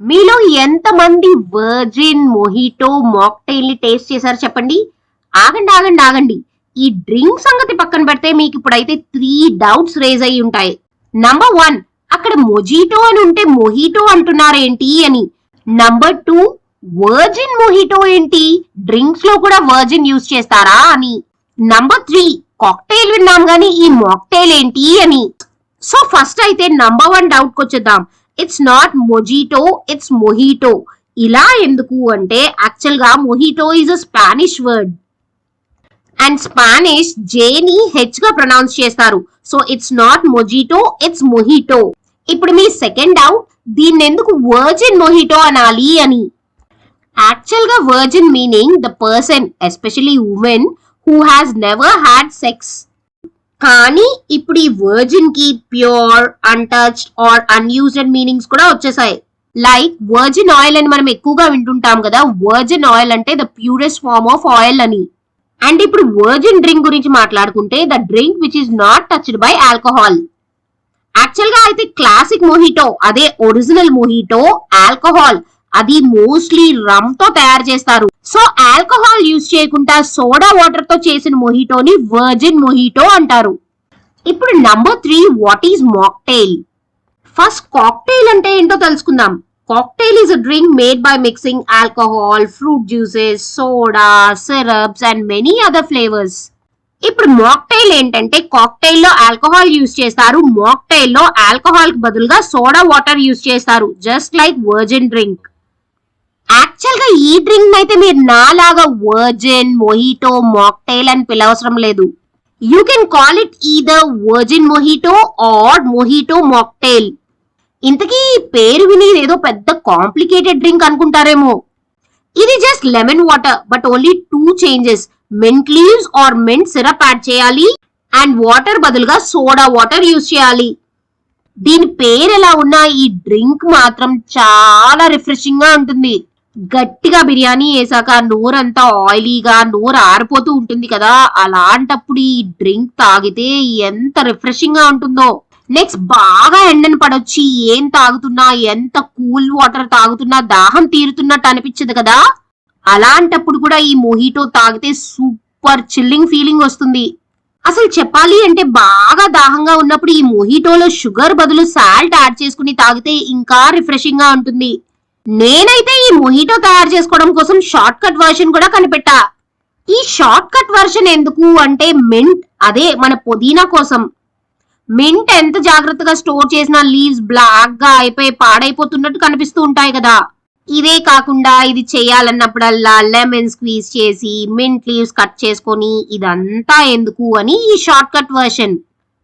మీలో ఎంతమంది virgin మొహిటో మాక్టైల్ని taste చేశారు చెప్పండి. ఆగండి ఆగండి ఆగండి. ఈ డ్రింక్ సంగతి పక్కన పెడితే మీకు ఇప్పుడైతే త్రీ డౌట్స్ రేజ్ అయి ఉంటాయి. నంబర్ వన్ అక్కడ మొజిటో అని ఉంటే మొహిటో అంటున్నారేంటి అని. నంబర్ టూ వర్జిన్ మొహిటో ఏంటి? డ్రింక్స్లో కూడా వర్జిన్ యూజ్ చేస్తారా అని. నంబర్ త్రీ కాక్టైల్ విన్నాం గానీ ఈ మాక్టైల్ ఏంటి అని. సో ఫస్ట్ అయితే నంబర్ వన్ డౌట్ వచ్చేద్దాం it's not mojito it's mohito ఇలా ఎందుకు అంటే యాక్చువల్గా mohito is a Spanish word and Spanish జేని హెచ్గా ప్రొనౌన్స్ చేస్తారు. So it's not mojito it's mohito ఇప్పుడు మీ సెకండ్ డౌట్ దీన్ని ఎందుకు వర్జిన్ మొహిటో అనాలి అని? యాక్చువల్గా virgin meaning the person especially women who has never had sex కానీ ఇప్పుడు ఈ వర్జిన్కి pure untouched or unused meanings కూడా వచ్చేసాయి. లైక్ వర్జిన్ ఆయిల్ అని మనం ఎక్కువగా వింటుంటాం కదా వర్జిన్ ఆయిల్ అంటే the purest form of oil అని. అండ్ ఇప్పుడు వర్జిన్ డ్రింక్ గురించి మాట్లాడుకుంటే the drink which is not touched by alcohol యాక్చువల్గా అయితే క్లాసిక్ మొహిటో అదే ఒరిజినల్ మొహిటో ఆల్కహాల్ అది మోస్ట్లీ రమ్తో తయారు చేస్తారు. సో ఆల్కహాల్ యూజ్ చేయకుండా సోడా వాటర్తో చేసిన మొహిటోని వర్జిన్ మొహిటో అంటారు. ఇప్పుడు number three what is mocktail first cocktail అంటే ఏంటో తెలుసుకుందాం. Cocktail is a drink made by mixing alcohol fruit juices soda syrups and many other flavours ఇప్పుడు మాక్టైల్ ఏంటంటే కాక్టైల్లో ఆల్కహాల్ యూజ్ చేస్తారు. మాక్టైల్లో ఆల్కహాల్కి బదులుగా సోడా వాటర్ యూజ్ చేస్తారు. జస్ట్ లైక్ వర్జిన్ డ్రింక్ యాక్చువల్గా ఈ డ్రింక్ అయితే మీరు నాలాగా వర్జిన్ మొహిటో మాక్టైల్ అని పిలవసరం లేదు. You can call it either virgin mohito or mohito mocktail ఇంతకీ పేరు విని ఏదో పెద్ద కాంప్లికేటెడ్ డ్రింక్ అనుకుంటారేమో. ఇది just lemon water but only two changes mint leaves or mint syrup add చేయాలి. అండ్ వాటర్ బదులుగా సోడా వాటర్ యూజ్ చేయాలి. దీని పేరు ఎలా ఉన్నా ఈ డ్రింక్ మాత్రం చాలా రిఫ్రెషింగ్గా ఉంటుంది. గట్టిగా బిర్యానీ వేసాక నోరంతా ఆయిలీగా నోరు ఆరిపోతూ ఉంటుంది కదా. అలాంటప్పుడు ఈ డ్రింక్ తాగితే ఎంత రిఫ్రెషింగ్గా ఉంటుందో. నెక్స్ట్ బాగా ఎండను పడొచ్చి ఏం తాగుతున్నా ఎంత కూల్ వాటర్ తాగుతున్నా దాహం తీరుతున్నట్టు అనిపించదు కదా. అలాంటప్పుడు కూడా ఈ మొహిటో తాగితే సూపర్ చిల్లింగ్ ఫీలింగ్ వస్తుంది. అసలు చెప్పాలి అంటే బాగా దాహంగా ఉన్నప్పుడు ఈ మొహిటోలో షుగర్ బదులు సాల్ట్ యాడ్ చేసుకుని తాగితే ఇంకా రిఫ్రెషింగ్గా ఉంటుంది. నేనైతే ఈ మొహిటో తయారు చేసుకోవడం కోసం షార్ట్ కట్ వర్షన్ కూడా కనిపెట్టా. ఈ షార్ట్ కట్ వర్షన్ ఎందుకు అంటే మింట్ అదే మన పుదీనా కోసం. మింట్ ఎంత జాగ్రత్తగా స్టోర్ చేసినా లీవ్స్ బ్లాక్గా అయిపోయి పాడైపోతున్నట్టు కనిపిస్తూ ఉంటాయి కదా. ఇవే కాకుండా ఇది చేయాలన్నప్పుడల్లా లెమన్ స్క్వీజ్ చేసి మింట్ లీవ్స్ కట్ చేసుకొని ఇదంతా ఎందుకు అని ఈ షార్ట్ కట్ వర్షన్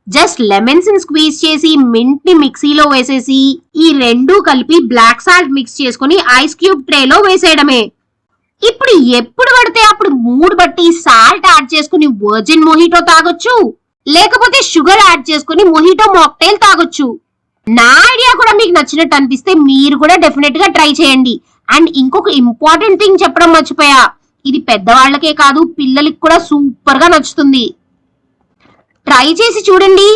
జస్ట్ లెమన్స్ని స్క్వీజ్ చేసి మింట్ని మిక్సీలో వేసేసి ఈ రెండు కలిపి బ్లాక్ సాల్ట్ మిక్స్ చేసుకొని ఐస్ క్యూబ్ ట్రేలో వేసేయడమే. ఇప్పుడు ఎప్పుడు పడితే అప్పుడు మూడు బట్టి సాల్ట్ యాడ్ చేసుకుని వర్జిన్ మొహిటో తాగొచ్చు లేకపోతే షుగర్ యాడ్ చేసుకుని మొహిటో మాక్టైల్ తాగొచ్చు. నా ఐడియా కూడా మీకు నచ్చినట్టు అనిపిస్తే మీరు కూడా డెఫినెట్గా ట్రై చేయండి. అండ్ ఇంకొక ఇంపార్టెంట్ థింగ్ చెప్పడం మర్చిపోయా. ఇది పెద్దవాళ్ళకే కాదు పిల్లలకి కూడా సూపర్గా నచ్చుతుంది. ట్రై చేసి చూడండి.